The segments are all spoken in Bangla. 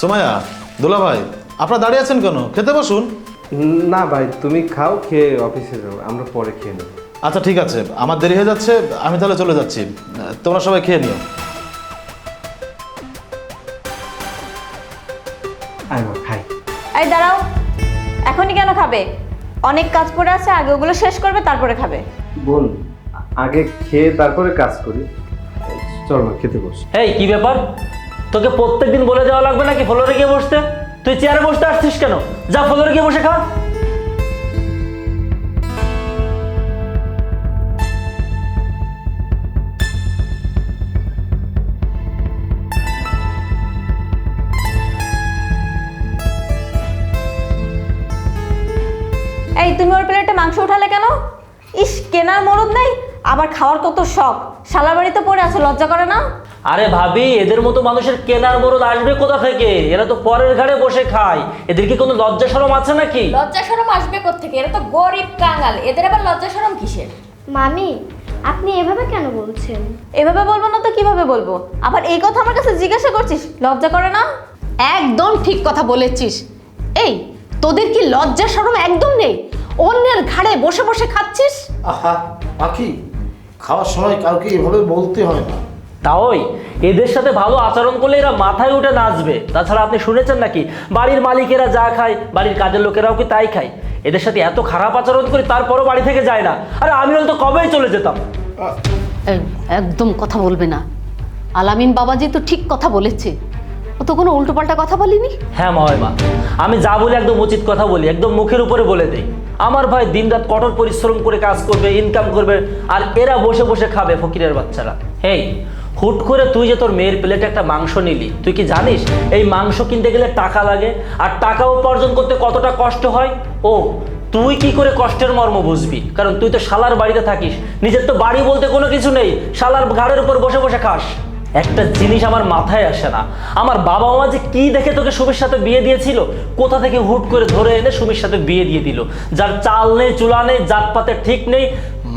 সোমায়া দোলা ভাই আপনারা দাঁড়িয়ে আছেন কেন? খেতে বসুন। না ভাই তুমি খাও খেয়ে অফিসে যাও আমরা পরে খেয়ে নেব। আচ্ছা ঠিক আছে। আমার দেরি হয়ে যাচ্ছে আমি তাহলে চলে যাচ্ছি। তোমরা সবাই খেয়ে নিও। আয় খাই। এই দাঁড়াও এখনই কেন খাবে? অনেক কাজ পড়ে আছে আগে ওগুলো শেষ করবে তারপরে খাবে। বোন আগে খেয়ে তারপরে কাজ করি। চল না খেতে বস। এই কি ব্যাপার? তোকে প্রত্যেকদিন বলে যাওয়া লাগবে নাকি ফ্লোরে গিয়ে বসতে? তুই চেয়ারে বসতে আসছিস কেন? যা, ফ্লোরে গিয়ে বসে খা। এই, তুমি ওর প্লেটে মাংস উঠালে কেন? ইস, কেনার মরদ নেই, আবার খাওয়ার কত শখ। শালা বাড়িতে পড়ে আছে, লজ্জা করে না? আরে ভাবি এদের মতো মানুষের কেনার মরদ আসবে কোথা থেকে? এরা তো পরের ঘাড়ে বসে খায়। এদের কি কোনো লজ্জা শরম আছে নাকি? লজ্জা শরম আসবে কোত্থেকে? এরা তো গরিব কাঙাল। এদের আবার লজ্জা শরম কিসের? মামি আপনি এভাবে কেন বলছেন? এভাবে বলব না তো কীভাবে বলব? আবার এই কথা আমার কাছে জিজ্ঞাসা করছিস? লজ্জা করে না? একদম ঠিক কথা বলেছিস। এই তোদের কি লজ্জা শরম একদম নেই? অন্যের ঘাড়ে বসে বসে খাচ্ছিস? আহা পাখি খাওয়ার সময় কাউকে এভাবে বলতে হয় না। তাই এদের সাথে ভালো আচরণ করলে এরা মাথায় উঠে নাচবে। তাছাড়া আপনি শুনেছেন নাকি বাড়ির মালিকেরা যা খায় বাড়ির কাজের লোকেরাও কি তাই খায়? এদের সাথে এত খারাপ আচরণ করি তারপরও বাড়ি থেকে যায় না। আরে আমি হয়তো কবেই চলে যেতাম। একদম কথা বলবে না। আলামিন বাবাজি তো ঠিক কথা বলেছে। ও তো কোনো উল্টোপাল্টা কথা বলিনি? হ্যাঁ মা। আমি যা বলি একদম উচিত কথা বলি একদম মুখের উপরে বলে দেই। আমার ভাই দিনরাত কঠোর পরিশ্রম করে কাজ করবে ইনকাম করবে আর এরা বসে বসে খাবে ফকিরের বাচ্চারা। হেই হুট করে তুই যে তোর মেয়ের প্লেটে একটা মাংস নিলি, তুই কি জানিস? এই মাংস কিনতে গেলে টাকা লাগে, আর টাকা উপার্জন করতে কতটা কষ্ট হয়? ও, তুই কি করে কষ্টের মর্ম বুঝবি? কারণ তুই তো শালার বাড়িতে থাকিস। নিজের তো বাড়ি বলতে কোনো কিছু নেই। শালার ঘাড়ের উপর বসে বসে খাস। একটা জিনিস আমার মাথায় আসে না। আমার বাবা মা যে কি দেখে তোকে সুমির সাথে বিয়ে দিয়েছিল, কোথা থেকে হুট করে ধরে এনে সুমির সাথে বিয়ে দিয়ে দিল? যার চাল নেই, চুলা নেই, জাতপাতের ঠিক নেই,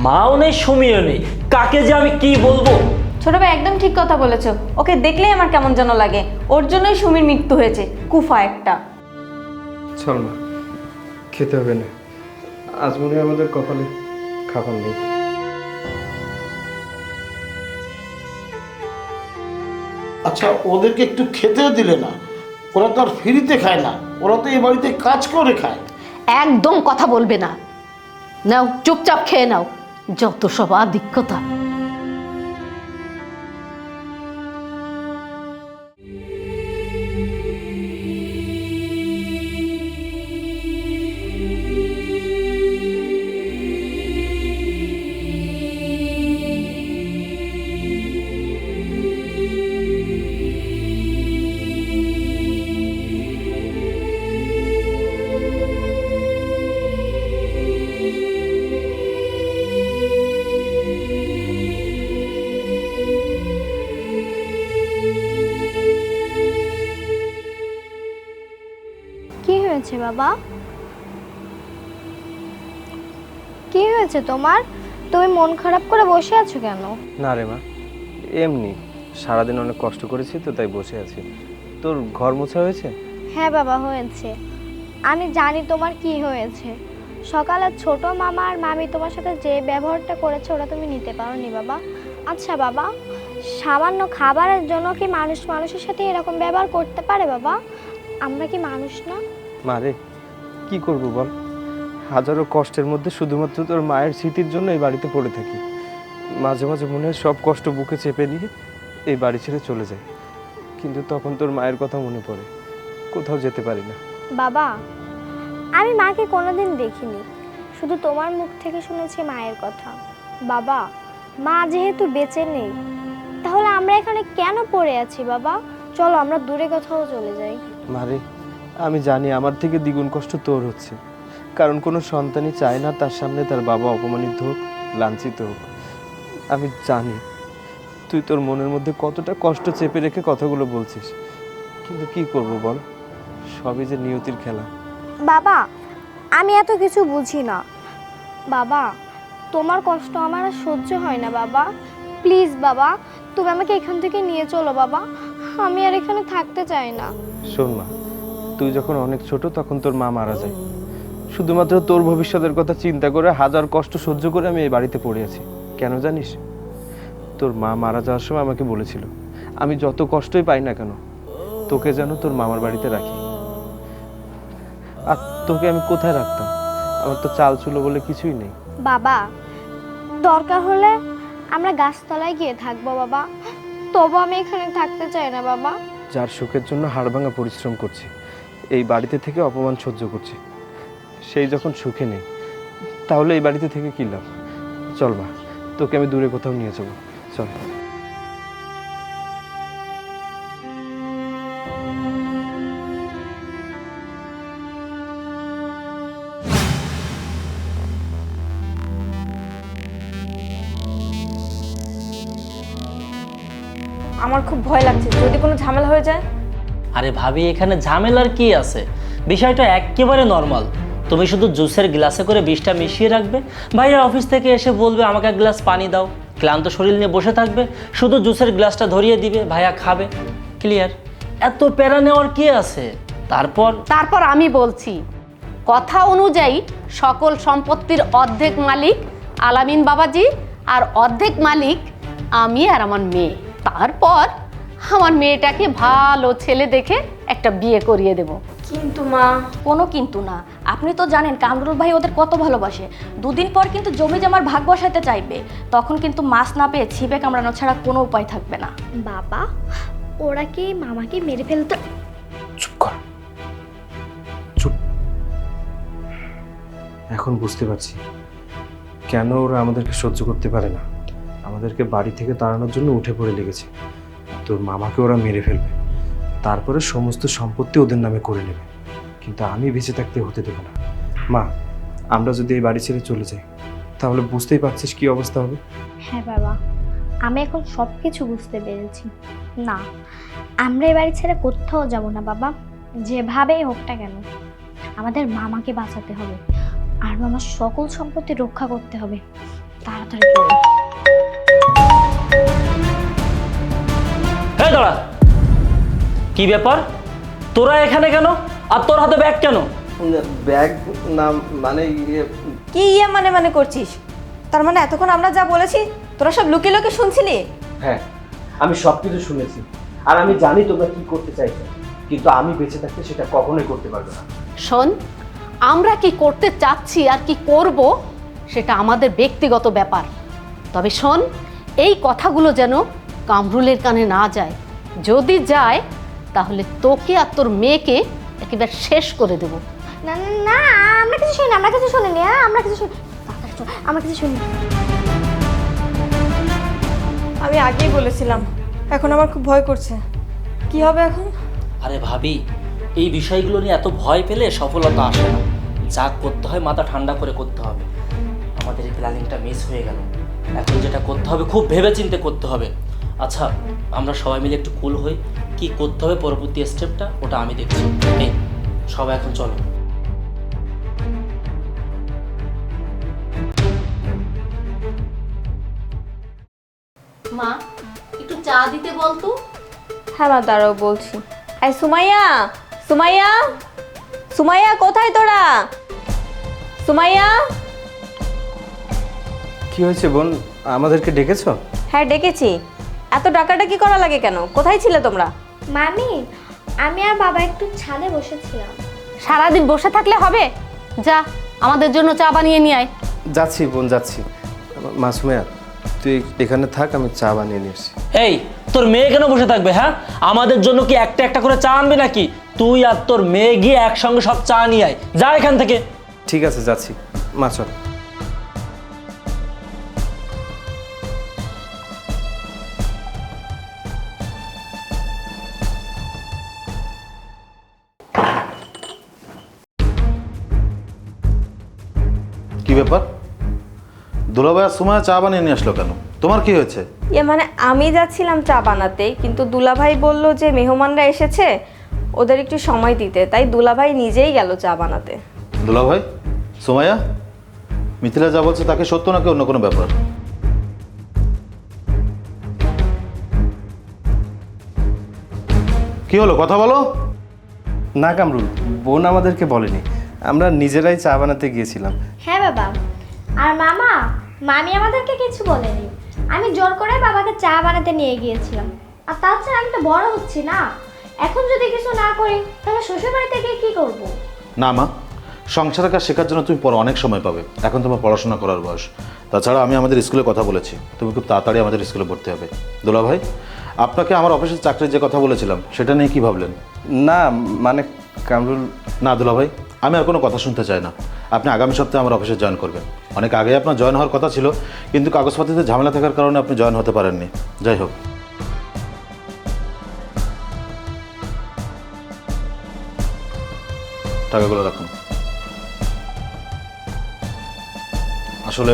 মাও নেই, সুমিও নেই। কাকে যে আমি কি বলব? ছোট ভাই একদম ঠিক কথা বলেছ। ওকে দেখলেই আমার কেমন যেন লাগে। ওর জন্যই সুমির মৃত্যু হয়েছে কুফা একটা। চল না খেতে হবে না। আজ মনে হয় আমাদের কপালে খাবার নেই। আচ্ছা ওদেরকে একটু খেতেও দিলে না। ওরা তো আর ফ্রিতে খায় না। ওরা তো এই বাড়িতে কাজ করে খায়। একদম কথা বলবে না। নাও চুপচাপ খেয়ে নাও। যত সব আধিক্যতা। বাবা। কি হয়েছে তোমার? তুমি মন খারাপ করে বসে আছো কেন? না রে মা এমনি। সারাদিন অনেক কষ্ট করেছি তো তাই বসে আছি। তোর ঘর মোছা হয়েছে? হ্যাঁ বাবা হয়েছে। আমি জানি তোমার কি হয়েছে। সকালে ছোট মামা আর মামি তোমার সাথে যে ব্যবহারটা করেছে ওটা তুমি নিতে পারোনি বাবা। আচ্ছা বাবা সামান্য খাবারের জন্য কি মানুষ মানুষের সাথে এরকম ব্যবহার করতে পারে বাবা? আমরা কি মানুষ না? মা রে কি করব বল? হাজারো কষ্টের মধ্যে শুধুমাত্র তোর মায়ের স্মৃতির জন্য এই বাড়িতে পড়ে থাকি। মাঝে মাঝে মনে হয় সব কষ্ট বুকে চেপে নিয়ে এই বাড়ি ছেড়ে চলে যায় কিন্তু তখন তোর মায়ের কথা মনে পড়ে। কোথাও যেতে পারি না। বাবা আমি মাকে কোনোদিন দেখিনি। শুধু তোমার মুখ থেকে শুনেছি মায়ের কথা। বাবা মা যেহেতু বেঁচে নেই তাহলে আমরা এখানে কেন পড়ে আছি বাবা? চলো আমরা দূরে কোথাও চলে যাই। মারে আমি জানি আমার থেকে দ্বিগুণ কষ্ট তোর হচ্ছে। কারণ কোনো সন্তানই চায় না তার সামনে তার বাবা অপমানিত হোক লাঞ্ছিত হোক। আমি জানি তুই তোর মনের মধ্যে কতটা কষ্ট চেপে রেখে কথাগুলো বলছিস। কিন্তু কি করব বল? সবই যে নিয়তির খেলা। বাবা আমি এত কিছু বুঝি না। বাবা তোমার কষ্ট আমার আর সহ্য হয় না বাবা। প্লিজ বাবা তুমি আমাকে এখান থেকে নিয়ে চলো বাবা। আমি আর এখানে থাকতে চাই না। শোন মা তুই যখন অনেক ছোট তখন তোর মা মারা যায়। শুধুমাত্র তোর ভবিষ্যতের কথা চিন্তা করে হাজার কষ্ট সহ্য করে আমি এই বাড়িতে পড়ে আছি। কেন জানিস? তোর মা মারা যাওয়ার সময় আমাকে বলেছিল আমি যত কষ্টই পাই না কেন তোকে যেন তোর মামার বাড়িতে রাখি। আর তোকে আমি কোথায় রাখতাম? আমার তো চাল চুলো বলে কিছুই নেই। বাবা দরকার হলে আমরা গাছতলায় গিয়ে থাকব বাবা। তবু আমি এখানে থাকতে চাই না বাবা। যার সুখের জন্য হাড়ভাঙা পরিশ্রম করছি। এই বাড়িতে থেকে অপমান সহ্য করছি। সেই যখন সুখে নেই, তাহলে এই বাড়িতে থেকে কী লাভ? চল মা, তোকে আমি দূরে কোথাও নিয়ে যাব। চল। আমার খুব ভয় লাগছে। যদি কোনো ঝামেলা হয়ে যায় আরে ভাবি, এখানে ঝামেলার কি আছে? বিষয়টা একেবারে নর্মাল তুমি শুধু জুসের গ্লাসে করে বিষটা মিশিয়ে রাখবে। ভাইয়া অফিস থেকে এসে বলবে, আমাকে এক গ্লাস পানি দাও। ক্লান্ত শরীর নিয়ে বসে থাকবে। শুধু জুসের গ্লাসটা ধরিয়ে দিবে, ভাইয়া খাবে। ক্লিয়ার এত প্যারা নেওয়ার কি আছে? তারপর? তারপর আমি বলছি, কথা অনুযায়ী সকল সম্পত্তির অর্ধেক মালিক আলামিন বাবাজি আর অর্ধেক মালিক আমি আর আমার মেয়ে। তারপর আমার মেয়েটাকে ভালো ছেলে দেখে একটা বিয়ে করিয়ে দেব। কিন্তু মা। কোনো কিন্তু না। আপনি তো জানেন কামরুল ভাই ওদের কত ভালোবাসে। দুদিন পর কিন্তু জমি জমার ভাগ বসাতে চাইবে। তখন কিন্তু মাছ না পেয়ে ছিপে কামড়ানো ছাড়া কোনো উপায় থাকবে না। বাবা ওরা কি মামাকে মেরে ফেলতো? চুপ কর। চুপ। এখন বুঝতে পারছি। কেন ওরা আমাদেরকে সহ্য করতে পারে না। আমাদেরকে বাড়ি থেকে তাড়ানোর জন্য উঠে পড়ে লেগেছে। তোর মামাকে ওরা মেরে ফেলবে। তারপরে সমস্ত সম্পত্তি ওদের নামে করে নেবে। কিন্তু আমি বেঁচে থাকতে হতে দেবো না। মা, আমরা যদি এই বাড়ি ছেড়ে চলে যাই, তাহলে বুঝতেই পারছিস কি অবস্থা হবে? হ্যাঁ বাবা, আমি এখন সব কিছু বুঝতে পেরেছি। না, আমরা এই বাড়ি ছেড়ে কোথাও যাব না বাবা। যেভাবেই হোক না কেন, আমাদের মামাকে বাঁচাতে হবে। আর মামার সকল সম্পত্তি রক্ষা করতে হবে। তাড়াতাড়ি দাঁড়া। কি ব্যাপার? তোরা এখানে কেন? আর তোর হাতে ব্যাগ কেন? ব্যাগ না মানে ইয়ে। কি ইয়ে মানে মানে করছিস? তার মানে এতক্ষণ আমরা যা বলেছি তোরা সব লুকিয়ে লুকিয়ে শুনছিলি? হ্যাঁ আমি সব কিছু শুনেছি। আর আমি জানি তোমরা কি করতে চাইছো কিন্তু আমি বেঁচে থাকতে সেটা কখনোই করতে পারব না। শোন আমরা কি করতে চাচ্ছি আর কি করব সেটা আমাদের ব্যক্তিগত ব্যাপার। তবে শোন এই কথাগুলো যেন কামরুলের কানে না যায়। যদি যায় তাহলে তোকে আর তোর মেয়েকে একেবারে শেষ করে দেব। না না, না আমরা কিছু শুনি আমরা কিছু শুনিনি হ্যাঁ আমরা কিছু শুনি আমরা কিছু শুনি আমি আগেই বলেছিলাম এখন আমার খুব ভয় করছে। কি হবে এখন? আরে ভাবি এই বিষয়গুলো নিয়ে এত ভয় পেলে সফলতা আসে না। যা করতে হয় মাথা ঠান্ডা করে করতে হবে। আমাদের এই প্ল্যানিংটা মিস হয়ে গেল। এখন যেটা করতে হবে খুব ভেবে চিন্তে করতে হবে। আচ্ছা আমরা সবাই মিলে একটু কুল হই। কি করতে হবে পরবর্তী স্টেপটা ওটা আমি দেখছি। এই সবাই এখন চলো। মা একটু চা দিতে বলতো হ্যাঁ মা দাঁড়াও বলছি। এই সুমাইয়া সুমাইয়া সুমাইয়া কোথায় তোরা? সুমাইয়া? কি হয়েছে বোন? আমাদেরকে ডেকেছো? হ্যাঁ ডেকেছি। এত ডাকাডাকি করা লাগে কেন? কোথায় ছিলে তোমরা? মামি আমি আর বাবা একটু ছাদে বসেছিলাম। সারাদিন বসে থাকলে হবে? যা আমাদের জন্য চা বানিয়ে নিয়ে আয়। যাচ্ছি বোন যাচ্ছি। মাসুমিয়া তুই এখানে থাক আমি চা বানিয়ে নিয়ে আসছি। এই তোর মেয়ে কেন বসে থাকবে হ্যাঁ? আমাদের জন্য কি একটা একটা করে চা আনবে নাকি? তুই আর তোর মেয়ে গিয়ে একসঙ্গে সব চা নিয়ে আয়। যা এখান থেকে। ঠিক আছে যাচ্ছি। মা চল। কি ব্যাপার? দুলাভাই আর সময় চা বানিয়ে নিয়ে আসলো কেন? তোমার কি হয়েছে? ইয়ে মানে আমি যাচ্ছিলাম চা বানাতে কিন্তু দুলাভাই বলল যে মেহমানরা এসেছে ওদের একটু সময় দিতে তাই দুলাভাই নিজেই গেল চা বানাতে। দুলাভাই? সোমাইয়া? মিথিলা যা বলছে তাকে সত্য নাকি অন্য কোনো ব্যাপার? কি হলো কথা বলো। না কামরুল বোন আমাদেরকে বলেনি। আমরা নিজেরাই চা বানাতে গিয়েছিলাম। হ্যাঁ বাবা। আর মামা মামি আমাদেরকে কিছু বলেনি। আমি জোর করে বাবাকে চা বানাতে নিয়ে গিয়েছিলাম। আর তাছাড়া আমি তো বড় হচ্ছি না। এখন যদি কিছু না করি তাহলে শ্বশুর বাড়িতে গিয়ে কী করব? না মা সংসারের কাজ শেখার জন্য তুমি পরে অনেক সময় পাবে। এখন তোমার পড়াশোনা করার বয়স। তাছাড়া আমি আমাদের স্কুলে কথা বলেছি। তুমি খুব তাড়াতাড়ি আমাদের স্কুলে ভর্তি হবে। দোলা ভাই আপনাকে আমার অফিসের চাকরির যে কথা বলেছিলাম সেটা নিয়ে কি ভাবলেন? না মানে কামরুল না দুলা ভাই আমি আর কোনো কথা শুনতে চাই না। আপনি আগামী সপ্তাহে আমার অফিসে জয়েন করবেন। অনেক আগে আপনার জয়েন হওয়ার কথা ছিল, কিন্তু কাগজপত্রিতে ঝামেলা থাকার কারণে আপনি জয়েন হতে পারেননি। যাই হোক। টাকাগুলো রাখুন। আসলে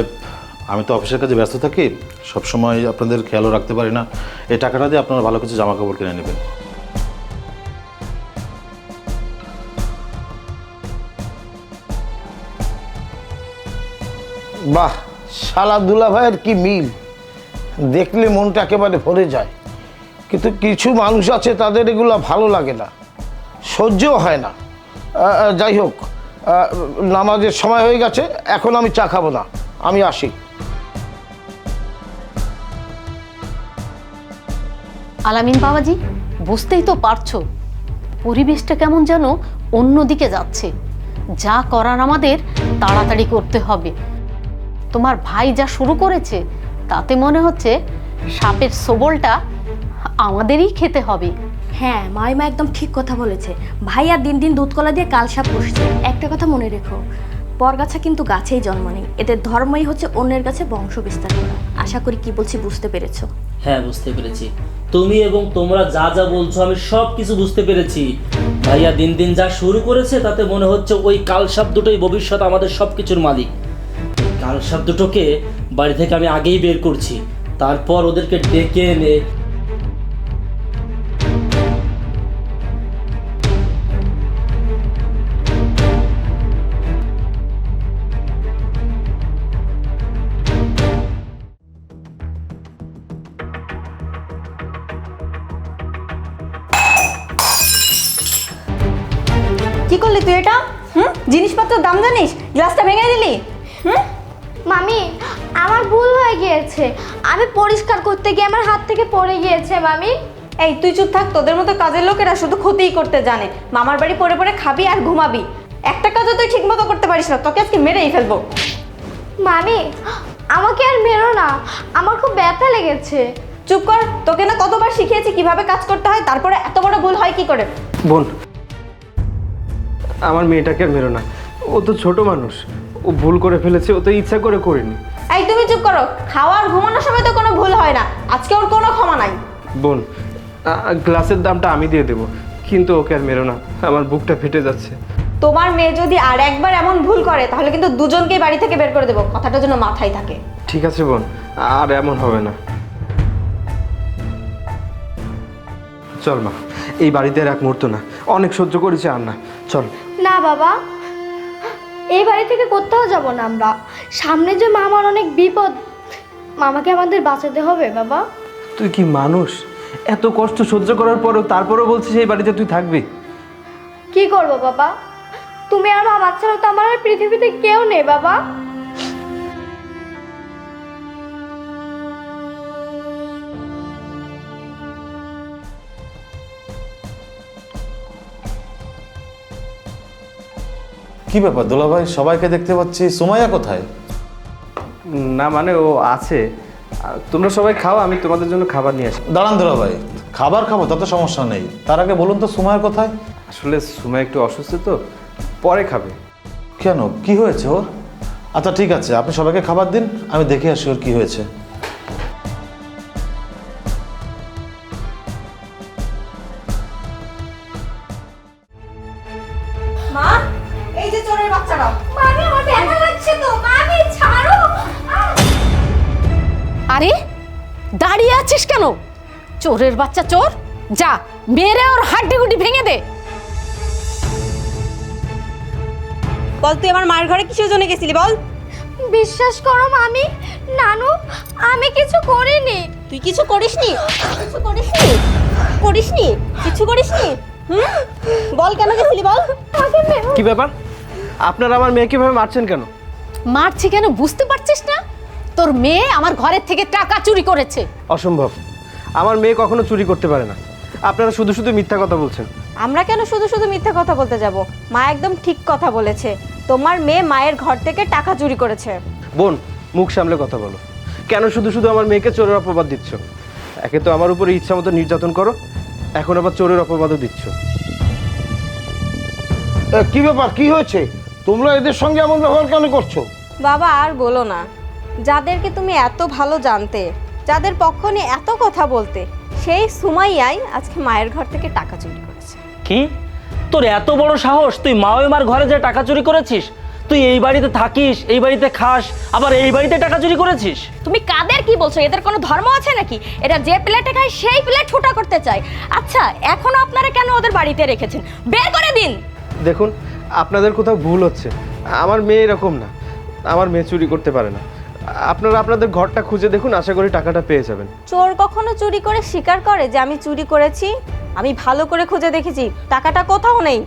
আমি তো অফিসের কাজে ব্যস্ত থাকি, সবসময় আপনাদের খেয়ালও রাখতে পারি না। এই টাকাটা দিয়ে আপনারা ভালো কিছু জামা কাপড় কিনে নেবেন। বাহ, শালা দুলা ভাইয়ের কি মিল? দেখলে মনটা একেবারে ভরে যায়। কিন্তু কিছু মানুষ আছে, তাদের এগুলো ভালো লাগে না। সহ্যও হয় না। যাই হোক নামাজের সময় হয়ে গেছে, এখন আমি চা খাব না। আমি আসি। আলামিন বাবাজি, বুঝতেই তো পারছ, পরিবেশটা কেমন যেন অন্যদিকে যাচ্ছে। যা করার আমাদের তাড়াতাড়ি করতে হবে। তোমার ভাই যা শুরু করেছে তাতে মনে হচ্ছে সাপের সবলটা আমাদেরই খেতে হবে। হ্যাঁ মাইমা একদম ঠিক কথা বলেছে। ভাইয়া দিন দিন দুধ কলা দিয়ে কালসাপ পুষছে। একটা কথা মনে রেখো বরগাছা কিন্তু গাছেই জন্ম নেই। এদের ধর্মই হচ্ছে অন্যের কাছে বংশ বিস্তার করা। আশা করি কি বলছি বুঝতে পেরেছ? হ্যাঁ বুঝতে পেরেছি। তুমি এবং তোমরা যা যা বলছো আমি সব কিছু বুঝতে পেরেছি। ভাইয়া দিন দিন যা শুরু করেছে তাতে মনে হচ্ছে ওই কালসাপ দুটোই ভবিষ্যৎ আমাদের সব কিছুর মালিক। কালসাপ দুটোকে বাড়ি থেকে আমি আগেই বের করছি। তারপর ওদেরকে ডেকে এনে পরিষ্কার করতে গিয়ে আমার হাত থেকে পড়ে গিয়েছে মামি। এই তুই চুপ থাক তোদের মতো কাজের লোকেরা শুধু ক্ষতিই করতে জানে। মামার বাড়ি পড়ে পড়ে খাবি আর ঘুমাবি। একটা কাজও তুই ঠিক মতো করতে পারিস না তোকে আজকে মেরেই ফেলব। মামি আমাকে আর মেরো না। আমার খুব ব্যথা লেগেছে। চুপ কর তোকে না কতবার শিখিয়েছি কীভাবে কাজ করতে হয় তারপরে এত বড় ভুল হয় কি করে? বোন আমার মেয়েটাকে আর মেরো না। ও তো ছোট মানুষ। ও ভুল করে ফেলেছে ও তো ইচ্ছা করে করেনি। এই তুমি চুপ করো। খাওয়ার ঘুমানোর সময় তো কোনো ভুল হয় না। আজকে ওর কোনো ক্ষমা নাই। বোন গ্লাসের দামটা আমি দিয়ে দেবো কিন্তু ওকে আর মেরো না। আমার বুকটা ফেটে যাচ্ছে। তোমার মেয়ে যদি আর একবার এমন ভুল করে তাহলে কিন্তু দুজনকেই বাড়ি থেকে বের করে দেবো। কথাটা যেন মাথায় থাকে। ঠিক আছে বোন আর এমন হবে না। চল মা এই বাড়িতে আর এক মুহূর্ত না। অনেক সহ্য করেছি আর না। চল। না বাবা এই বাড়ি থেকে কোথাও যাব না আমরা। সামনে যে মামার অনেক বিপদ মামাকে আমাদের বাঁচাতে হবে বাবা। তুই কি মানুষ? এত কষ্ট সহ্য করার পরও তারপরেও বলছিস এই বাড়িতে তুই থাকবি? কি করব বাবা? তুমি আর মা বাচ্চারা তো আমার আর পৃথিবীতে কেউ নেই বাবা। কি ব্যাপার দোলা ভাই সবাইকে দেখতে পাচ্ছি। সুমাইয়া কোথায়? না মানে ও আছে। তোমরা সবাই খাও আমি তোমাদের জন্য খাবার নিয়ে আসি। দাঁড়ান দোলা ভাই খাবার খাব তাতে সমস্যা নেই। তার আগে বলুন তো সুমায়ের কোথায়? আসলে সুমায় একটু অসুস্থ তো পরে খাবে। কেন? কি হয়েছে ওর? আচ্ছা ঠিক আছে আপনি সবাইকে খাবার দিন আমি দেখে আসি ওর কী হয়েছে। আরে দাঁড়িয়ে আছিস কেন? চোরের বাচ্চা চোর যা মেরে ওর হাড্ডি গুড্ডি ভেঙে দে। বল তুই আমার মার ঘরে কিসের জন্য গেছিলি বল? বিশ্বাস করো আমি নানু আমি কিছু করিনি। তুই কিছু করিসনি? কিছু করিসনি? করিসনি? কিছু করিসনি? হুম? বল কেন গেছিলি বল? কি ব্যাপার? আপনারা আমার মেয়েকে ভাবে মারছেন কেন? মারছি কেন? বুঝতে পারছিস না? তোর মেয়ে আমার ঘরের থেকে টাকা চুরি করেছে। অসম্ভব। আমার মেয়ে কখনো চুরি করতে পারে না। আপনারা শুধু শুধু মিথ্যা কথা বলছেন। আমরা কেন শুধু শুধু মিথ্যা কথা বলতে যাব? মা একদম ঠিক কথা বলেছে। তোমার মেয়ে মায়ের ঘর থেকে টাকা চুরি করেছে। বোন মুখ সামলে কথা বলো। কেন শুধু শুধু আমার মেয়েকে চোরের অপবাদ দিচ্ছ? একে তো আমার উপরে ইচ্ছা মতো নির্যাতন করো এখন আবার চোরের অপবাদও দিচ্ছ। এ, কি ব্যাপার? কি হয়েছে? তোমরা এদের সঙ্গে এমন ব্যবহার কেন করছ? বাবা আর বলো না। যাদেরকে তুমি এত ভালো জানতে যাদের পক্ষ নিয়ে এত কথা বলতে সেই সুমাইয়াই আজকে মায়ের ঘর থেকে টাকা চুরি করেছে। কি? তোর এত বড় সাহস? তুই মাওয়েমার ঘরে যে টাকা চুরি করেছিস? তুই এই বাড়িতে থাকিস এই বাড়িতে খাস আবার এই বাড়িতে টাকা চুরি করেছিস? তুমি কাদের কি বলছো? এদের কোনো ধর্ম আছে নাকি? এরা যে প্লেটে খায় সেই প্লেট ছোটা করতে চায়। আচ্ছা এখনও আপনারা কেন ওদের বাড়িতে রেখেছেন? বের করে দিন! দেখুন আপনাদের কোথাও ভুল হচ্ছে। আমার মেয়ে এরকম না। আমার মেয়ে চুরি করতে পারে না। আপনারা আপনাদের ঘরটা খুঁজে দেখুন আশা করি টাকাটা পেয়ে যাবেন। চোর কখনো চুরি করে স্বীকার করে যে আমি চুরি করেছি? আমি ভালো করে খুঁজে দেখেছি টাকাটা কোথাও নেই।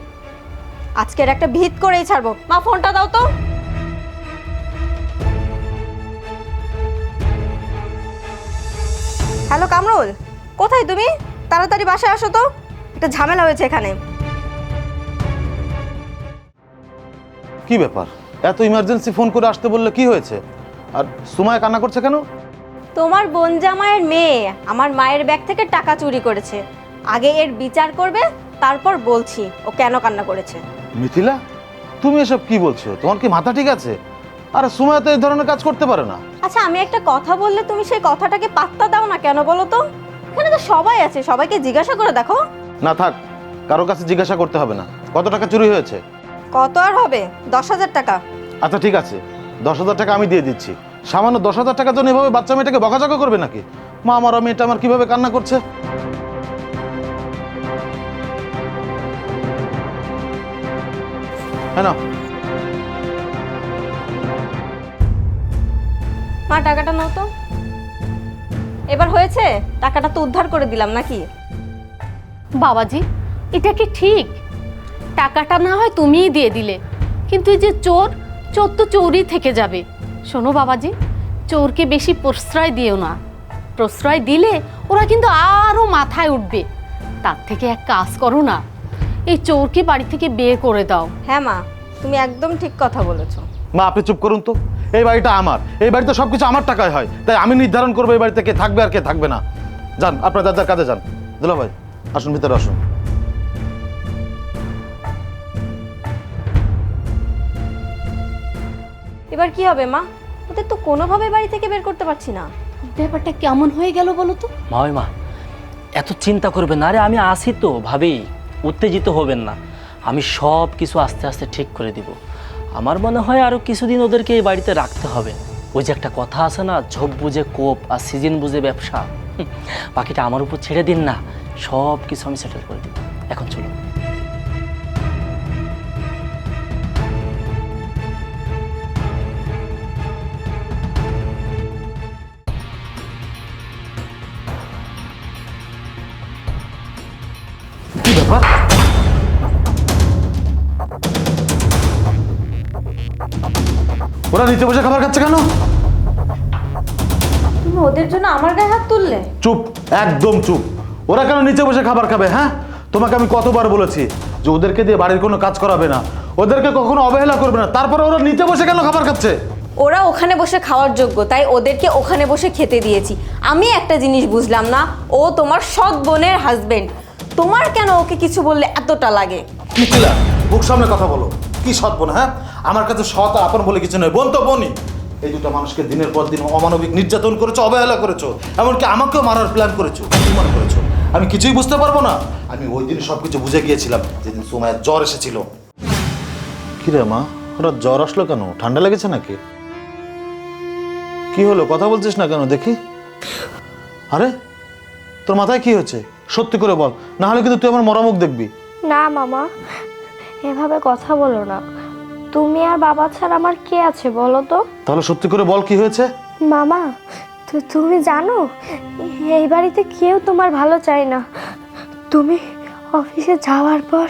আজকের একটা ভিত করেই ছাড়বো। মা ফোনটা দাও তো। হ্যালো কামরুল কোথায় তুমি? তাড়াতাড়ি বাসায় আসো তো। একটা ঝামেলা হয়েছে এখানে। কি ব্যাপার? এত ইমার্জেন্সি ফোন করে আসতে বললে কি হয়েছে? আর সুমায় কান্না করছে কেন? তোমার বোন জামাইয়ের মেয়ে আমার মায়ের ব্যাগ থেকে টাকা চুরি করেছে। আগে এর বিচার করবে তারপর বলছি ও কেন কান্না করেছে। মিথিলা তুমি এসব কি বলছো? তোমার কি মাথা ঠিক আছে? আর সুমায় তো এই ধরনের কাজ করতে পারে না। আচ্ছা আমি একটা কথা বললে তুমি সেই কথাটাকে পাত্তা দাও না কেন বলো তো? এখানে তো সবাই আছে সবাইকে জিজ্ঞাসা করে দেখো। না থাক কারও কাছে জিজ্ঞাসা করতে হবে না। কত টাকা চুরি হয়েছে? কত আর হবে? দশ হাজার টাকা। আচ্ছা ঠিক আছে। দশ হাজার টাকা আমি দিয়ে দিচ্ছি। সামান্য দশ হাজার টাকার জন্য এভাবে বাচ্চা মেয়েটাকে বকাঝকা করবে নাকি? মা আমার মেয়েটা আমার কীভাবে কান্না করছে? হ্যাঁ না মা টাকাটা নাও তো। এবার হয়েছে? টাকাটা তো উদ্ধার করে দিলাম নাকি? বাবাজি এটা কি ঠিক? টাকাটা না হয় তুমিই দিয়ে দিলে। কিন্তু এই যে চোর চোর তো চোরই থেকে যাবে। শোনো বাবাজি চোরকে বেশি প্রশ্রয় দিও না। প্রশ্রয় দিলে ওরা কিন্তু আরও মাথায় উঠবে। তার থেকে এক কাজ করো না। এই চোরকে বাড়ি থেকে বের করে দাও। হ্যাঁ মা তুমি একদম ঠিক কথা বলেছ। মা আপনি চুপ করুন তো। এই বাড়িটা আমার। এই বাড়িতে সব কিছু আমার টাকায় হয়। তাই আমি নির্ধারণ করব এই বাড়িতে কে থাকবে আর কে থাকবে না। যান আপনার দাদার কাজে যান। দুলা ভাই আসুন ভিতরে আসুন। এবার কি হবে মা? ওদের তো কোনোভাবে বাড়ি থেকে বের করতে পারছি না। ব্যাপারটা কেমন হয়ে গেল বলো তো? মা মা এত চিন্তা করবেন না আরে আমি আসি তো ভাবি উত্তেজিত হবেন না। আমি সব কিছু আস্তে আস্তে ঠিক করে দিব। আমার মনে হয় আরও কিছুদিন ওদেরকে এই বাড়িতে রাখতে হবে। ওই যে একটা কথা আছে না ঝোপ বুঝে কোপ আর সিজন বুঝে ব্যবসা। হুম, বাকিটা আমার উপর ছেড়ে দিন না সব কিছু আমি সেটেল করে দিব। এখন চলুন। ওরা নিচে বসে খাবার খাচ্ছে কেন? তুমি ওদের জন্য আমার গায়ে হাত তুললে? চুপ একদম চুপ। ওরা কেন নিচে বসে খাবার খাবে হ্যাঁ? তোমাকে আমি কতবার বলেছি যে ওদেরকে দিয়ে বাড়ির কোনো কাজ করাবে না। ওদেরকে কখনো অবহেলা করবে না। তারপরে ওরা নিচে বসে কেন খাবার খাচ্ছে? ওরা ওখানে বসে খাওয়ার যোগ্য তাই ওদেরকে ওখানে বসে খেতে দিয়েছি। আমি একটা জিনিস বুঝলাম না ও তোমার সৎ বোনের হাজবেন্ড তোমার কেন ওকে কিছু বললে এতটা লাগে? মিথিলা মুখ সামনে কথা বলো। কি সৎ বোন হ্যাঁ? আমার কাছে সৎ আর আপন বলে কিছু নয় বোন তো বোনই এই দুটো মানুষকে দিনের পর দিন অমানবিক নির্যাতন করেছ অবহেলা করেছ এমনকি আমাকেও মারার প্ল্যান করেছ। মনে করেছ? আমি কিছুই বুঝতে পারব না। আমি ওই দিন সব কিছু বুঝে গিয়েছিলাম যেদিন সময়ের জ্বর এসেছিল। কি রে মা হঠাৎ জ্বর আসলো কেন? ঠান্ডা লেগেছে নাকি? কি হলো? কথা বলছিস না কেন? দেখি। আরে তোর মাথায় কি হয়েছে? সত্যি করে বল না হলে কিন্তু তুই আমার মরামুখ দেখবি। না মামা এভাবে কথা বলো না। তুমি আর বাবা ছাড়া আমার কে আছে বলো তো? তাহলে সত্যি করে বল কি হয়েছে? মামা তু- তুমি জানো এই বাড়িতে কেউ তোমার ভালো চায় না। তুমি অফিসে যাওয়ার পর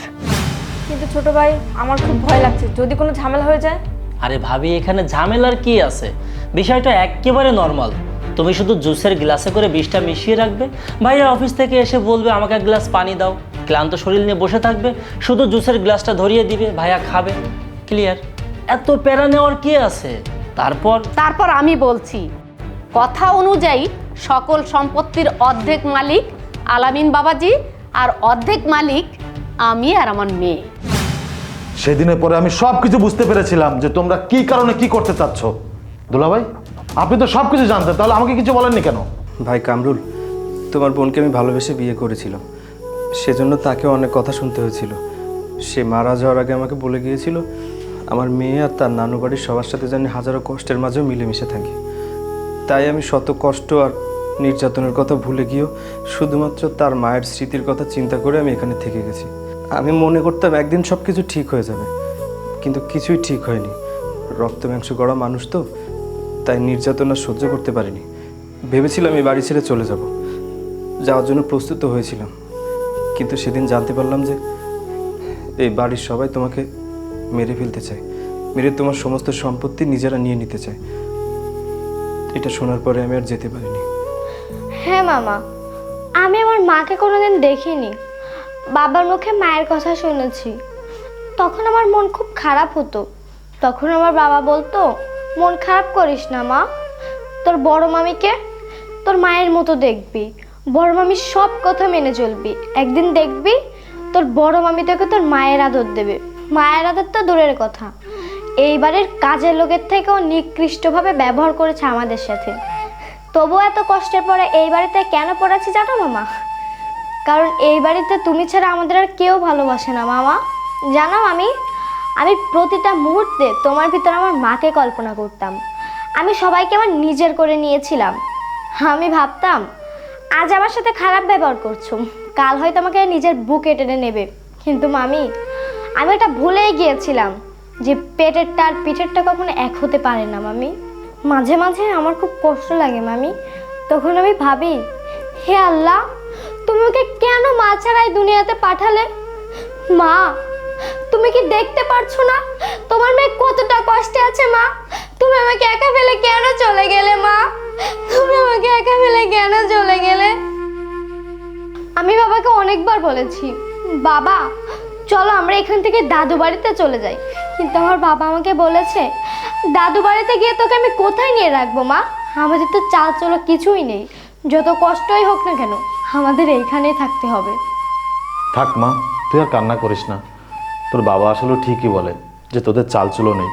কিন্তু ছোট ভাই আমার খুব ভয় লাগছে যদি কোনো ঝামেলা হয়ে যায়? আরে ভাবি এখানে ঝামেলার কি আছে? বিষয়টা একেবারে নর্মাল তুমি শুধু জুসের গ্লাসে করে বিষটা মিশিয়ে রাখবে। ভাইয়া অফিস থেকে এসে বলবে আমাকে এক গ্লাস পানি দাও। ক্লান্ত শরীর নিয়ে বসে থাকবে। শুধু জুসের গ্লাসটা ধরিয়ে দিবে ভাইয়া খাবে। ক্লিয়ার এত প্যারা নেওয়ার কি আছে? তারপর? তারপর আমি বলছি কথা অনুযায়ী সকল সম্পত্তির অর্ধেক মালিক আলামিন বাবাজি আর অর্ধেক মালিক আমি আর আমার মেয়ে। সেদিনের পরে আমি সব কিছু বুঝতে পেরেছিলাম যে তোমরা কি কারণে কি করতে চাচ্ছ। দুলাভাই আপনি তো সব কিছু জানতেন, তাহলে আমাকে কিছু বলেননি কেন? ভাই কামরুল, তোমার বোনকে আমি ভালোবেসে বিয়ে করেছিলাম। সেজন্য তাকে অনেক কথা শুনতে হয়েছিল। সে মারা যাওয়ার আগে আমাকে বলে গিয়েছিল, আমার মেয়ে আর তার নানু বাড়ির সবার সাথে জানি হাজারো কষ্টের মাঝেও মিলেমিশে থাকি। তাই আমি শত কষ্ট আর নির্যাতনের কথা ভুলে গিয়েও শুধুমাত্র তার মায়ের স্মৃতির কথা চিন্তা করে আমি এখানে থেকে গেছি। আমি মনে করতাম একদিন সব কিছু ঠিক হয়ে যাবে, কিন্তু কিছুই ঠিক হয়নি। রক্ত মাংস গড়া মানুষ তো তাই নির্যাতনা সহ্য করতে পারিনি। ভেবেছিলাম এই বাড়ি ছেড়ে চলে যাব। যাওয়ার জন্য প্রস্তুত হয়েছিলাম। কিন্তু সেদিন জানতে পারলাম যে এই বাড়ির সবাই তোমাকে মেরে ফেলতে চায়। মেরে তোমার সমস্ত সম্পত্তি নিজেরা নিয়ে নিতে চায়। এটা শোনার পরে আমি আর যেতে পারিনি। হ্যাঁ মামা, আমি আমার মাকে কোনোদিন দেখিনি। বাবার মুখে মায়ের কথা শুনেছি। তখন আমার মন খুব খারাপ হতো। তখন আমার বাবা বলতো মন খারাপ করিস না, মা। তোর বড় মামিকে তোর মায়ের মতো দেখবি। বড় মামি সব কথা মেনে চলবি। একদিন দেখবি তোর বড় মামি তোকে তোর মায়ের আদর দেবে। মায়ের আদর তো দূরের কথা। এইবারের কাজের লোকের থেকেও নিকৃষ্টভাবে ব্যবহার করেছে আমাদের সাথে। তবু এত কষ্টের পরে এই বাড়িতে কেন পড়াচ্ছি জানো, মামা? কারণ এই বাড়িতে তুমি ছাড়া আমাদের আর কেউ ভালোবাসে না, মামা। জানো আমি আমি প্রতিটা মুহূর্তে তোমার ভিতরে আমার মাকে কল্পনা করতাম। আমি সবাইকে আমার নিজের করে নিয়েছিলাম। আমি ভাবতাম, আজ আমার সাথে খারাপ ব্যবহার করছ। কাল হয়তো আমাকে নিজের বুকে টেনে নেবে। কিন্তু মামি, আমি এটা ভুলেই গিয়েছিলাম যে পেটেরটা আর পিঠেরটা কখনো এক হতে পারে না মামি। মাঝে মাঝে আমার খুব কষ্ট লাগে মামি। তখন আমি ভাবি, হে আল্লাহ, তুমি ওকে কেন মা ছাড়াই দুনিয়াতে পাঠালে? মা তুমি কি দেখতে পারছ না? তোমার মেয়ে কতটা কষ্টে আছে, মা? তুমি আমাকে একা ফেলে কেন চলে গেলে, মা? তুমি আমাকে একা ফেলে কেন চলে গেলে? আমি বাবাকে অনেকবার বলেছি, বাবা, চলো আমরা এখান থেকে দাদু বাড়িতে চলে যাই। কিন্তু আমার বাবা আমাকে বলেছে, দাদু বাড়িতে গিয়ে তোকে আমি কোথায় নিয়ে রাখব, মা? আমাদের তো চাল চলো কিছুই নেই। যত কষ্টই হোক না কেন, আমাদের এইখানেই থাকতে হবে। থাক, মা, তুই আর কান্না করিস না। তোর বাবা আসলে ঠিকই বলে যে তোদের চালচুলো নেই।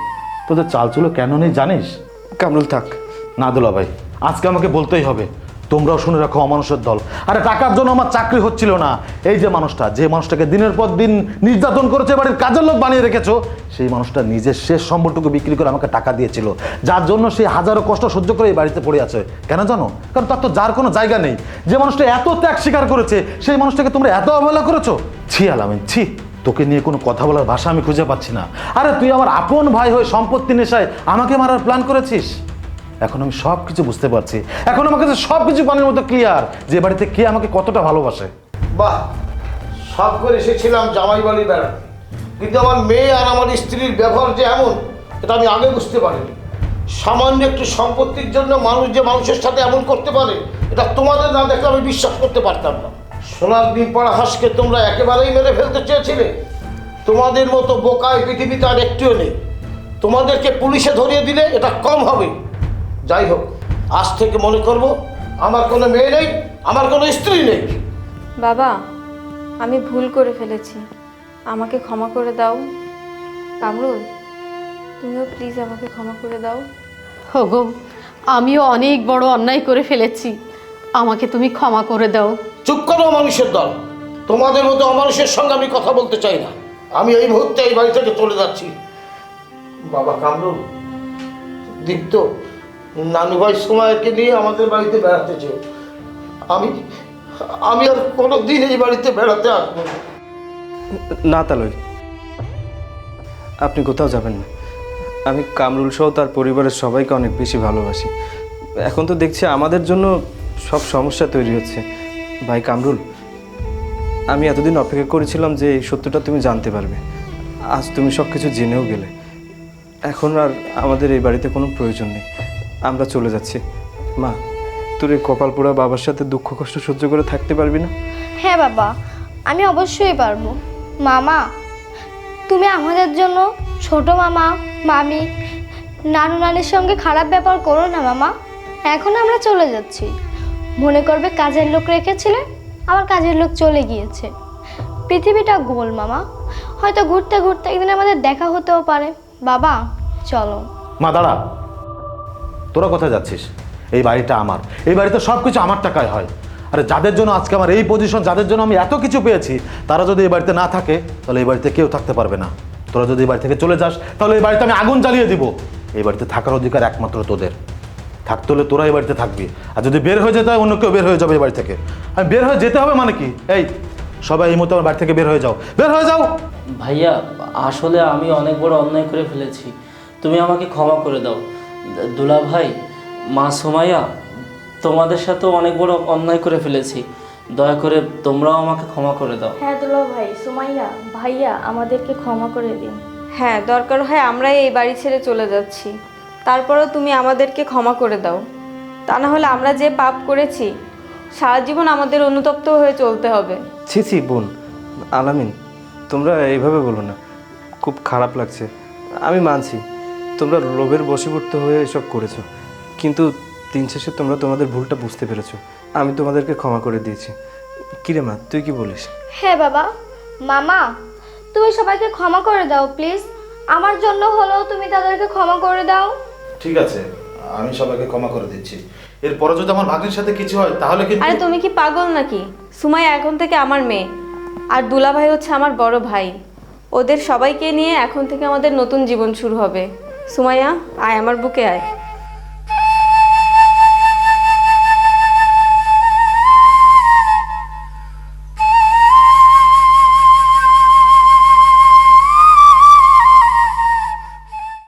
তোদের চালচুলো কেন নেই জানিস? কামরুল থাক। না দুলা ভাই আজকে আমাকে বলতেই হবে তোমরাও শুনে রাখো অমানুষের দল। আরে টাকার জন্য আমার চাকরি হচ্ছিল না। এই যে মানুষটা যে মানুষটাকে দিনের পর দিন নির্যাতন করেছে বাড়ির কাজের লোক বানিয়ে রেখেছো সেই মানুষটা নিজের শেষ সম্বলটুকু বিক্রি করে আমাকে টাকা দিয়েছিল। যার জন্য সে হাজারো কষ্ট সহ্য করে এই বাড়িতে পড়ে আছে। কেন জানো? কারণ তার তো যার কোনো জায়গা নেই। যে মানুষটা এত ত্যাগ স্বীকার করেছে সেই মানুষটাকে তোমরা এত অবহেলা করেছ? ছি আলামিন ছি। তোকে নিয়ে কোনো কথা বলার ভাষা আমি খুঁজে পাচ্ছি না। আরে, তুই আমার আপন ভাই হয়ে সম্পত্তি নেশায় আমাকে মারার প্ল্যান করেছিস? এখন আমি সব কিছু বুঝতে পারছি। এখন আমার কাছে সব কিছু পানির মতো ক্লিয়ার যে বাড়িতে কে আমাকে কতটা ভালোবাসে। বাহ, সব করে এসেছিলাম জামাই বাড়ি বেড়াতে। কিন্তু আমার মেয়ে আর আমার স্ত্রীর ব্যবহার যে এমন, এটা আমি আগে বুঝতে পারিনি। সামান্য একটু সম্পত্তির জন্য মানুষ যে মানুষের সাথে এমন করতে পারে, এটা তোমাদের না দেখলে আমি বিশ্বাস করতে পারতাম না। সোনার ডিম পাড়া হাঁসকে তোমরা একেবারেই মেরে ফেলতে চেয়েছিলে। তোমাদের মতো বোকায় পৃথিবীতে আর একটিও নেই। তোমাদেরকে পুলিশে ধরিয়ে দিলে এটা কম হবে। যাই হোক আজ থেকে মনে করব আমার কোনো মেয়ে নেই আমার কোনো স্ত্রী নেই। বাবা আমি ভুল করে ফেলেছি। আমাকে ক্ষমা করে দাও। কামরুল তুমিও প্লিজ আমাকে ক্ষমা করে দাও। ওগো আমিও অনেক বড় অন্যায় করে ফেলেছি। আমাকে তুমি ক্ষমা করে দাও। চুপ করো মানুষের দল। তোমাদের মতো অমানুষের সঙ্গে আমি কথা বলতে চাই না। আমি এই মুহূর্তে এই বাড়ি থেকে চলে যাচ্ছি। বাবা কামরুল দীপ্ত নানু ভাই সময়কে নিয়ে আমাদের বাড়িতে বেড়াতে চেও আমি আমি আর কোনো দিন এই বাড়িতে বেড়াতে আসব না। না তালই আপনি কোথাও যাবেন না। আমি কামরুল সহ তার পরিবারের সবাইকে অনেক বেশি ভালোবাসি। এখন তো দেখছি আমাদের জন্য সব সমস্যা তৈরি হচ্ছে। ভাই কামরুল, আমি এতদিন অপেক্ষা করেছিলাম যে এই সত্যটা তুমি জানতে পারবে। আজ তুমি সব কিছু জেনেও গেলে। এখন আর আমাদের এই বাড়িতে কোনো প্রয়োজন নেই। আমরা চলে যাচ্ছি। মা, তোর এই কপাল পোড়া বাবার সাথে দুঃখ কষ্ট সহ্য করে থাকতে পারবি না? হ্যাঁ বাবা, আমি অবশ্যই পারব। মামা, তুমি আমাদের জন্য ছোট মামা, মামি, নানু নানির সঙ্গে খারাপ ব্যাপার করো না মামা। এখন আমরা চলে যাচ্ছি। মনে করবে কাজের লোক রেখেছিলে আমার কাজের লোক চলে গিয়েছে। পৃথিবীটা গোল, মামা। হয়তো ঘুরতে ঘুরতে একদিন আমাদের দেখা হতেও পারে। বাবা, চলো। মা, দাঁড়া। তোরা কোথায় যাচ্ছিস? এই বাড়িটা আমার। এই বাড়িতে সব কিছু আমার টাকায় হয়। আরে যাদের জন্য আজকে আমার এই পজিশন যাদের জন্য আমি এত কিছু পেয়েছি, তারা যদি এই বাড়িতে না থাকে, তাহলে এই বাড়িতে কেউ থাকতে পারবে না। তোরা যদি এই বাড়ি থেকে চলে যাস, তাহলে এই বাড়িতে আমি আগুন জ্বালিয়ে দিব। এই বাড়িতে থাকার অধিকার একমাত্র তোদের। থাকতে হলে তোরা এই বাড়িতে থাকবি। আর যদি বের হয়ে যেতে হয় অন্য কেউ বের হয়ে যাবে এই বাড়ি থেকে। আমি বের হয়ে যেতে হবে মানে কি? এই সবাই এই মতো আমার বাড়ি থেকে বের হয়ে যাও। বের হয়ে যাও! ভাইয়া আসলে আমি অনেক বড় অন্যায় করে ফেলেছি। তুমি আমাকে ক্ষমা করে দাও। দুলা ভাই মা সোমাইয়া তোমাদের সাথেও অনেক বড় অন্যায় করে ফেলেছি। দয়া করে তোমরাও আমাকে ক্ষমা করে দাও। হ্যাঁ দুলা ভাই সুমাইয়া ভাইয়া আমাদেরকে ক্ষমা করে দিন। হ্যাঁ দরকার হয় আমরাই এই বাড়ি ছেড়ে চলে যাচ্ছি। তারপরেও তুমি আমাদেরকে ক্ষমা করে দাও। তা না হলে আমরা যে পাপ করেছি সারা জীবন আমাদের অনুতপ্ত হয়ে চলতে হবে। ছি ছি বোন আলামিন তোমরা এইভাবে বলো না। খুব খারাপ লাগছে। আমি মানছি তোমরা লোভের বশীভূত হয়ে এসব করেছ। কিন্তু দিন শেষে তোমরা তোমাদের ভুলটা বুঝতে পেরেছ। আমি তোমাদেরকে ক্ষমা করে দিয়েছি। কিরে মা তুই কি বলিস? হ্যাঁ বাবা। মামা তুমি সবাইকে ক্ষমা করে দাও প্লিজ। আমার জন্য হলেও তুমি তাদেরকে ক্ষমা করে দাও। ঠিক আছে, আমি সবাইকে ক্ষমা করে দিচ্ছি। এরপরে যদি আমার ভাগ্নির সাথে কিছু হয়, তাহলে কিন্তু আরে তুমি কি পাগল নাকি? সুমাইয়া এখন থেকে আমার মেয়ে। আর দুলা ভাই হচ্ছে আমার বড় ভাই। ওদের সবাইকে নিয়ে এখন থেকে আমাদের নতুন জীবন শুরু হবে। সুমাইয়া, আয় আমার বুকে আয়।